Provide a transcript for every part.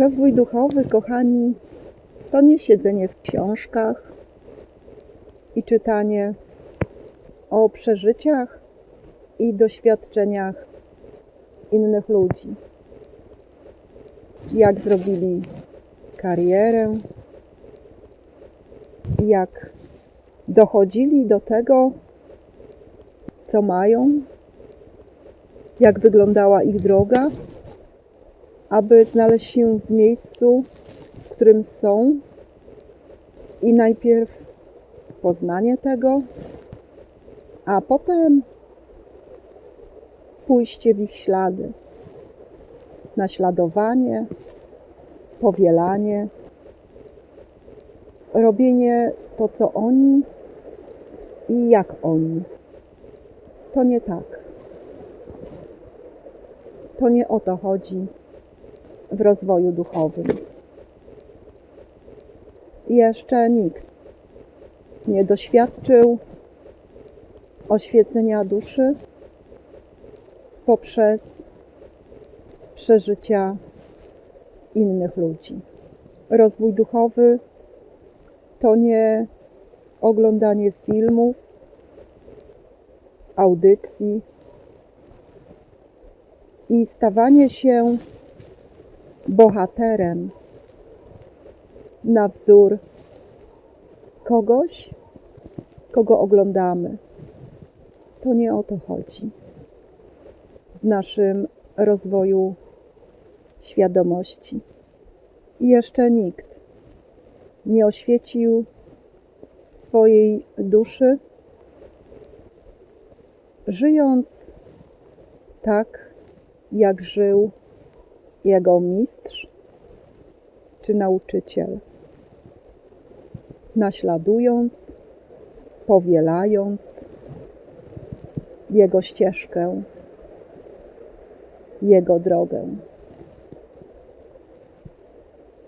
Rozwój duchowy, kochani, to nie siedzenie w książkach i czytanie o przeżyciach i doświadczeniach innych ludzi. Jak zrobili karierę, jak dochodzili do tego, co mają, jak wyglądała ich droga, aby znaleźć się w miejscu, w którym są i najpierw poznanie tego, a potem pójście w ich ślady, naśladowanie, powielanie, robienie to, co oni i jak oni. To nie tak. To nie o to chodzi w rozwoju duchowym. Jeszcze nikt nie doświadczył oświecenia duszy poprzez przeżycia innych ludzi. Rozwój duchowy to nie oglądanie filmów, audycji i stawanie się bohaterem na wzór kogoś, kogo oglądamy. To nie o to chodzi w naszym rozwoju świadomości. I jeszcze nikt nie oświecił swojej duszy, żyjąc tak, jak żył jego mistrz czy nauczyciel, naśladując, powielając jego ścieżkę, jego drogę.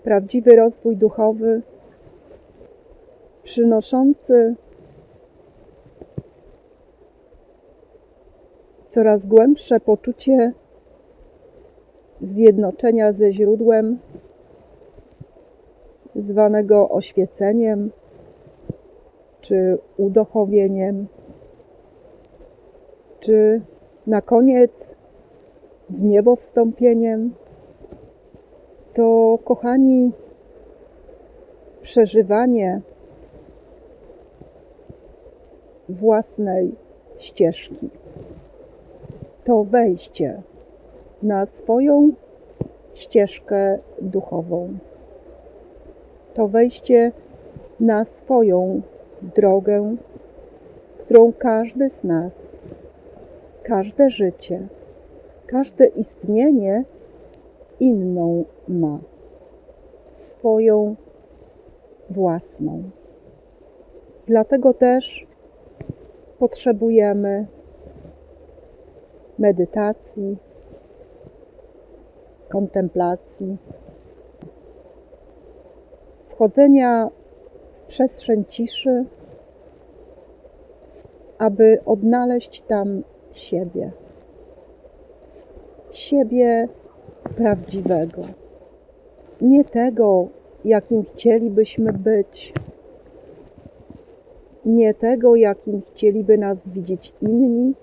Prawdziwy rozwój duchowy, przynoszący coraz głębsze poczucie zjednoczenia ze źródłem, zwanego oświeceniem czy udochowieniem, czy na koniec w niebo wstąpieniem, to kochani, przeżywanie własnej ścieżki, to wejście na swoją ścieżkę duchową. To wejście na swoją drogę, którą każdy z nas, każde życie, każde istnienie inną ma. Swoją własną. Dlatego też potrzebujemy medytacji, kontemplacji, wchodzenia w przestrzeń ciszy, aby odnaleźć tam siebie. Siebie prawdziwego. Nie tego, jakim chcielibyśmy być, nie tego, jakim chcieliby nas widzieć inni,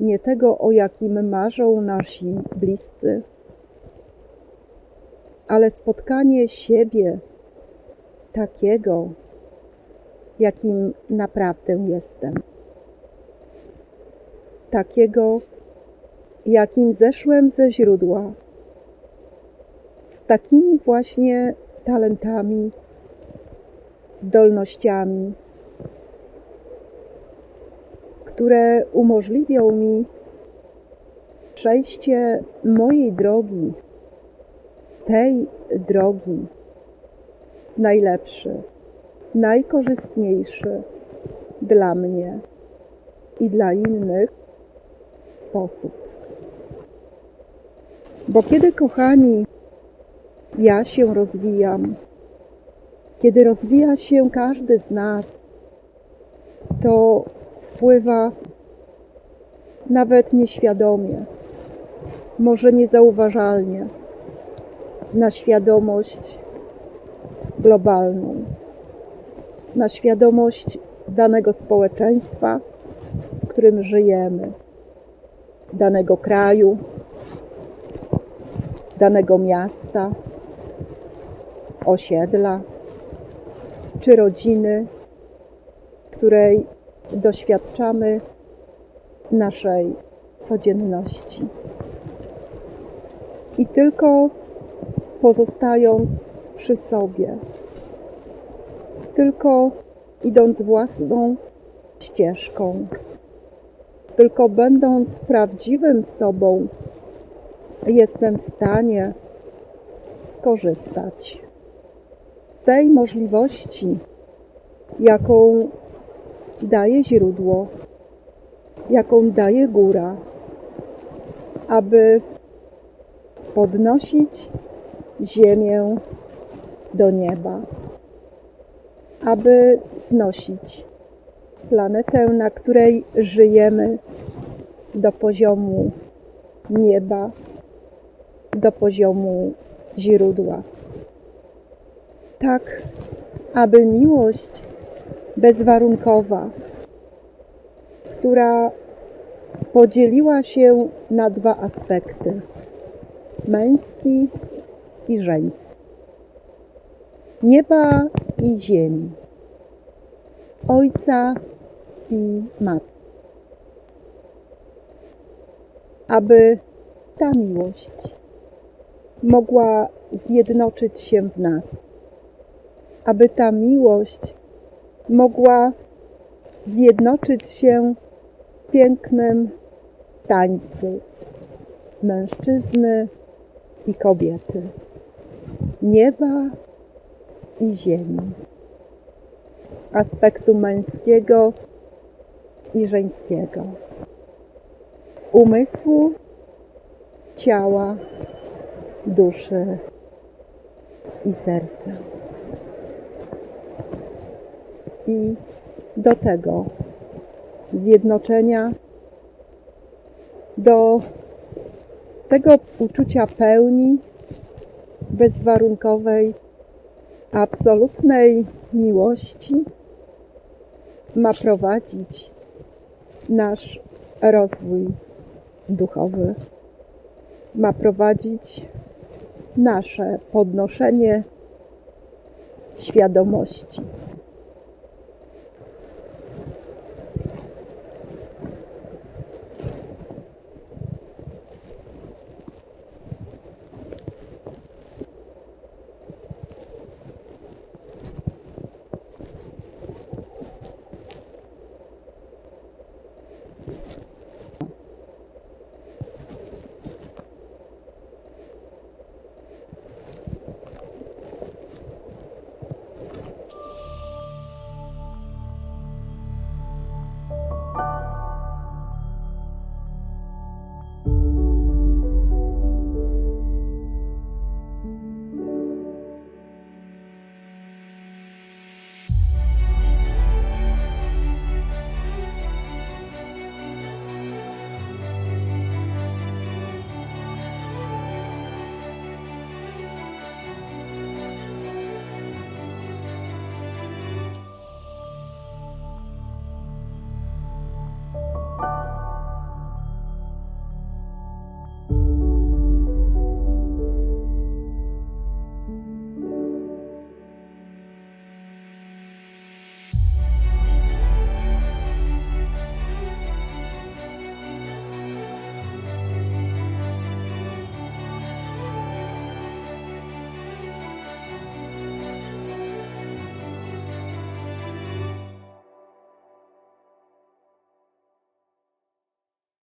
nie tego, o jakim marzą nasi bliscy, ale spotkanie siebie takiego, jakim naprawdę jestem. Takiego, jakim zeszłem ze źródła, z takimi właśnie talentami, zdolnościami, które umożliwią mi przejście mojej drogi, z tej drogi, najlepszy, najkorzystniejszy dla mnie i dla innych sposób. Bo kiedy, kochani, ja się rozwijam, kiedy rozwija się każdy z nas, to wpływa nawet nieświadomie, może niezauważalnie na świadomość globalną, na świadomość danego społeczeństwa, w którym żyjemy, danego kraju, danego miasta, osiedla czy rodziny, której doświadczamy naszej codzienności. I tylko pozostając przy sobie, tylko idąc własną ścieżką, tylko będąc prawdziwym sobą, jestem w stanie skorzystać z tej możliwości, jaką daje źródło, jaką daje góra, aby podnosić ziemię do nieba, aby wznosić planetę, na której żyjemy, do poziomu nieba, do poziomu źródła. Tak, aby miłość bezwarunkowa, która podzieliła się na dwa aspekty męski i żeński, z nieba i ziemi, z ojca i matki. Aby ta miłość mogła zjednoczyć się w nas, aby ta miłość mogła zjednoczyć się w pięknym tańcu mężczyzny i kobiety, nieba i ziemi, z aspektu męskiego i żeńskiego, z umysłu, z ciała, duszy i serca. I do tego zjednoczenia, do tego uczucia pełni, bezwarunkowej, absolutnej miłości ma prowadzić nasz rozwój duchowy, ma prowadzić nasze podnoszenie świadomości.